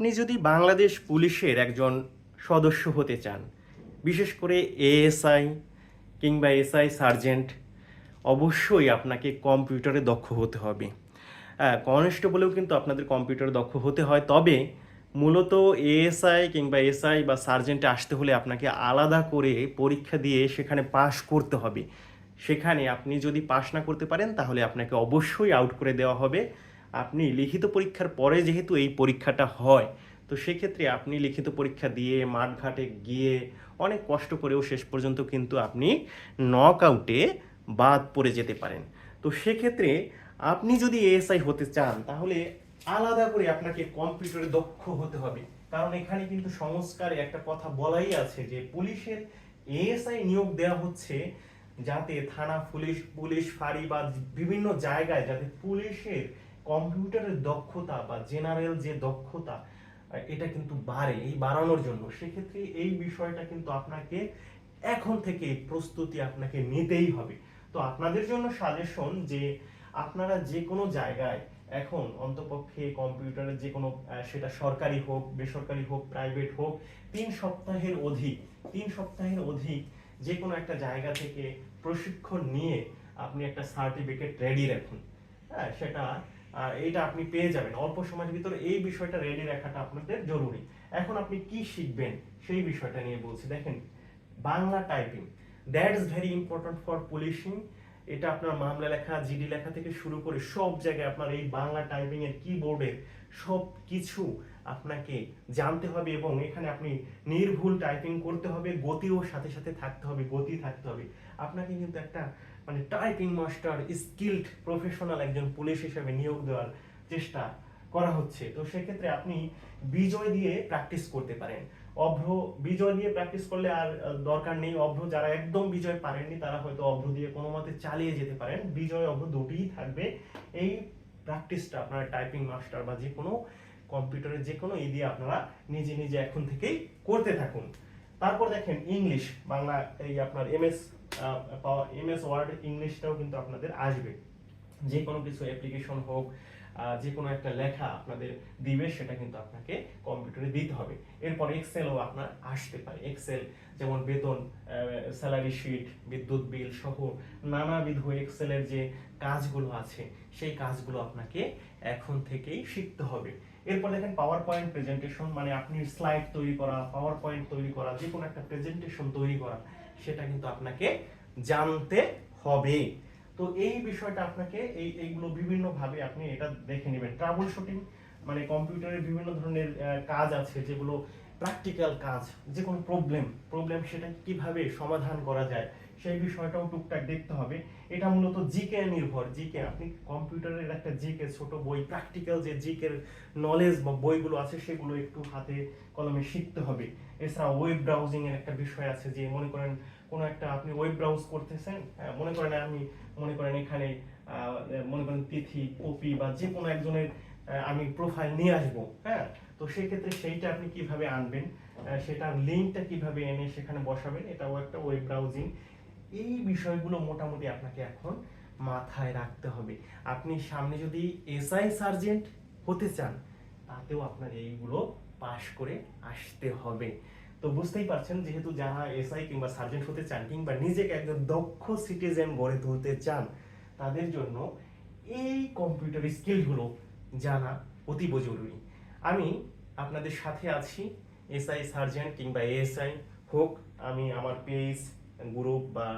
আপনি যদি বাংলাদেশ পুলিশের একজন সদস্য হতে চান, বিশেষ করে এএসআই কিংবা এসআই সার্জেন্ট, অবশ্যই আপনাকে কম্পিউটারে দক্ষ হতে হবে। হ্যাঁ কনস্টেবলেও কিন্তু আপনাদের কম্পিউটারে দক্ষ হতে হয়। তবে মূলত এএসআই কিংবা এসআই বা সার্জেন্টে আসতে হলে আপনাকে আলাদা করে পরীক্ষা দিয়ে সেখানে পাশ করতে হবে। সেখানে আপনি যদি পাশ না করতে পারেন, তাহলে আপনাকে অবশ্যই আউট করে দেওয়া হবে। আপনি লিখিত পরীক্ষার পরে যেহেতু এই পরীক্ষাটা হয়, তো সেক্ষেত্রে আপনি লিখিত পরীক্ষা দিয়ে মাঠঘাটে গিয়ে অনেক কষ্ট করেও শেষ পর্যন্ত কিন্তু আপনি নক আউটে বাদ পড়ে যেতে পারেন। তো সেক্ষেত্রে আপনি যদি এএসআই হতে চান, তাহলে আলাদা করে আপনাকে কম্পিউটারে দক্ষ হতে হবে। কারণ এখানে কিন্তু সংস্কারে একটা কথা বলাই আছে যে পুলিশের এএসআই নিয়োগ দেওয়া হচ্ছে যাতে থানা, পুলিশ পুলিশ, ফাঁড়ি বা বিভিন্ন জায়গায় যাতে পুলিশের কম্পিউটারের দক্ষতা বা জেনারেল যে দক্ষতা এটা কিন্তু বাড়ে, এই বাড়ানোর জন্য। সেক্ষেত্রে এই বিষয়টা কিন্তু আপনাকে এখন থেকে প্রস্তুতি আপনাকে নিতেই হবে। তো আপনাদের জন্য সাজেশন যে আপনারা যে কোনো জায়গায় এখন অন্তপক্ষে কম্পিউটারের যে কোনো সেটা সরকারি হোক, বেসরকারি হোক প্রাইভেট হোক, তিন সপ্তাহের অধিক, তিন সপ্তাহের অধিক যে কোনো একটা জায়গা থেকে প্রশিক্ষণ নিয়ে আপনি একটা সার্টিফিকেট রেডি রাখুন। হ্যাঁ সেটা এইটা আপনি পেয়ে যাবেন। অল্প সময়ের ভিতরে এই বিষয়টা রেডি রাখাটা আপনাদের জরুরি। এখন আপনি কি শিখবেন সেই বিষয়টা নিয়ে বলছি। দেখেন, Bangla typing that is very important for policing এটা আপনার মামলা লেখা জিডি লেখা থেকে শুরু করে সব জায়গায় আপনার এই বাংলা টাইপিং এর কিবোর্ডের সব কিছু আপনাকে জানতে হবে এবং এখানে আপনি নির্ভুল টাইপিং করতে হবে, গতিও সাথে সাথে থাকতে হবে, গতি থাকতে হবে। আপনাকে কিন্তু একটা মানে টাইপিং মাস্টার স্কিল্ড প্রফেশনাল একজন পুলিশ হিসেবে নিয়োগ দেওয়ার চেষ্টা করা হচ্ছে। তো সেক্ষেত্রে আপনি বিজয় দিয়ে প্র্যাকটিস করতে পারেন। অভ্র, বিজয় দিয়ে প্র্যাকটিস করলে আর দরকার নেই। অভ্র যারা একদম বিজয় পারেননি, তারা হয়তো অভ্র দিয়ে কোনো মতে চালিয়ে যেতে পারেন। বিজয়, অভ্র দুটিই থাকবে। এই প্র্যাকটিসটা আপনারা টাইপিং মাস্টার বা যে কোনো কম্পিউটারের যে কোনো ই দিয়ে আপনারা নিজে নিজে এখন থেকেই করতে থাকুন। তারপর দেখেন ইংলিশ বাংলা এই আপনার এমএস এমএস ওয়ার্ড ইংলিশটাও কিন্তু আপনাদের আসবে। যে কোনো কিছু অ্যাপ্লিকেশন হোক যে কোনো একটা লেখা আপনাদের দিবে, সেটা কিন্তু আপনাকে কম্পিউটারে দিতে হবে। এরপর এক্সেলও আপনার আসতে পারে। এক্সেল যেমন বেতন স্যালারি শিট বিদ্যুৎ বিল সহ নানাবিধ এক্সেলের যে কাজগুলো আছে, সেই কাজগুলো আপনাকে এখন থেকেই শিখতে হবে। এরপর দেখেন পাওয়ার পয়েন্ট প্রেজেন্টেশন মানে আপনি স্লাইড তৈরি করা পাওয়ার পয়েন্ট তৈরি করা যে কোনো একটা প্রেজেন্টেশন তৈরি করা, সেটা কিন্তু আপনাকে জানতে হবে। তো এই বিষয়টা আপনাকে এই, এইগুলো বিভিন্ন ভাবে আপনি এটা দেখে নেবেন। ট্রাবল শুটিং মানে কম্পিউটারের বিভিন্ন ধরনের কাজ আছে যেগুলো প্র্যাকটিক্যাল কাজ, যে কোনো প্রবলেম প্রবলেম সেটা কীভাবে সমাধান করা যায় সেই বিষয়টাও টুকটাক দেখতে হবে। এটা মূলত জিকে নির্ভর। জিকে, আপনি কম্পিউটারের একটা জিকে, ছোট বই প্র্যাকটিক্যাল যে জিকের নলেজ বা বইগুলো আছে সেগুলো একটু হাতে কলমে শিখতে হবে। এছাড়া ওয়েব ব্রাউজিং এর একটা বিষয় আছে যে মনে করেন কোনো একটা আপনি ওয়েব ব্রাউজ করতেছেন হ্যাঁ, মনে করেন আমি মনে করেন এখানে মনে করেন তিথি কপি বা যে কোনো একজনের আমি প্রোফাইল নিয়ে আসব হ্যাঁ তো সেক্ষেত্রে সেইটা আপনি কীভাবে আনবেন সেটার লিঙ্কটা কীভাবে এনে সেখানে বসাবেন এটাও একটা ওয়েব ব্রাউজিং এই বিষয়গুলো মোটামুটি আপনাকে এখন মাথায় রাখতে হবে। আপনি সামনে যদি এসআই সার্জেন্ট হতে চান তাতেও আপনার এইগুলো পাশ করে আসতে হবে। তো বুঝতেই পারছেন, যেহেতু যারা এসআই কিংবা সার্জেন্ট হতে চান কিংবা নিজেকে একজন দক্ষ সিটিজেন গড়ে তুলতে চান, তাদের জন্য এই কম্পিউটার স্কিলগুলো জানা অতীব জরুরি। আমি আপনাদের সাথে আছি, এসআই সার্জেন্ট কিংবা এএসআই হোক, আমি আমার পেজ, গ্রুপ বা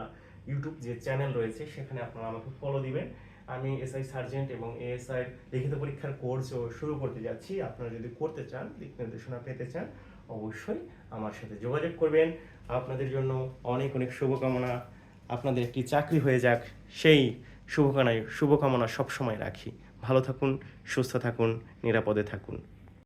ইউটিউব যে চ্যানেল রয়েছে, সেখানে আপনারা আমাকে ফলো দিবেন। আমি এসআই সার্জেন্ট এবং এএসআই লিখিত পরীক্ষার কোর্সও শুরু করতে যাচ্ছি। আপনারা যদি করতে চান, দিক নির্দেশনা পেতে চান, অবশ্যই আমার সাথে যোগাযোগ করবেন। আপনাদের জন্য অনেক অনেক শুভকামনা। আপনাদের একটি চাকরি হয়ে যাক, সেই শুভকামনায়, শুভকামনা সবসময় রাখি। ভালো থাকুন, সুস্থ থাকুন, নিরাপদে থাকুন।